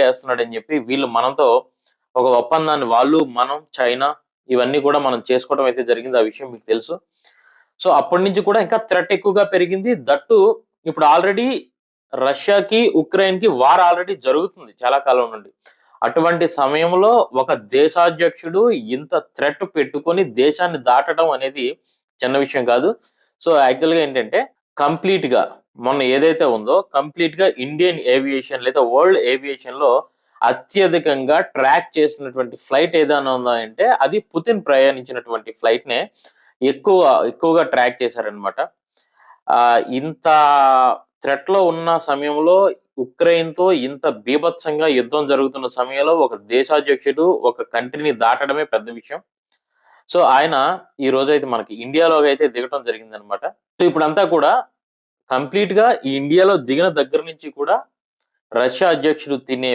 చేస్తున్నాడని చెప్పి వీళ్ళు మనతో ఒక ఒప్పందాన్ని వాళ్ళు మనం చైనా ఇవన్నీ కూడా మనం చేసుకోవడం అయితే జరిగింది. ఆ విషయం మీకు తెలుసు. సో అప్పటి నుంచి కూడా ఇంకా థ్రెట్ ఎక్కువగా పెరిగింది. దట్టు ఇప్పుడు ఆల్రెడీ రష్యాకి ఉక్రెయిన్కి వార్ ఆల్రెడీ జరుగుతుంది చాలా కాలం నుండి. అటువంటి సమయంలో ఒక దేశాధ్యక్షుడు ఇంత థ్రెట్ పెట్టుకొని దేశాన్ని దాటడం అనేది చిన్న విషయం కాదు. సో యాక్చువల్గా ఏంటంటే కంప్లీట్గా మొన్న ఏదైతే ఉందో కంప్లీట్గా ఇండియన్ ఏవియేషన్ లేదా వరల్డ్ ఏవియేషన్లో అత్యధికంగా ట్రాక్ చేసినటువంటి ఫ్లైట్ ఏదైనా ఉందా అంటే అది పుతిన్ ప్రయాణించినటువంటి ఫ్లైట్ నే ఎక్కువ ఎక్కువగా ట్రాక్ చేశారనమాట ఆ ఇంత థ్రెట్లో ఉన్న సమయంలో ఉక్రెయిన్తో ఇంత బీభత్సంగా యుద్ధం జరుగుతున్న సమయంలో ఒక దేశాధ్యక్షుడు ఒక కంట్రీని దాటడమే పెద్ద విషయం. సో ఆయన ఈ రోజైతే మనకి ఇండియాలో అయితే దిగటం జరిగిందనమాట సో ఇప్పుడంతా కూడా కంప్లీట్గా ఈ ఇండియాలో దిగిన దగ్గర నుంచి కూడా రష్యా అధ్యక్షుడు తినే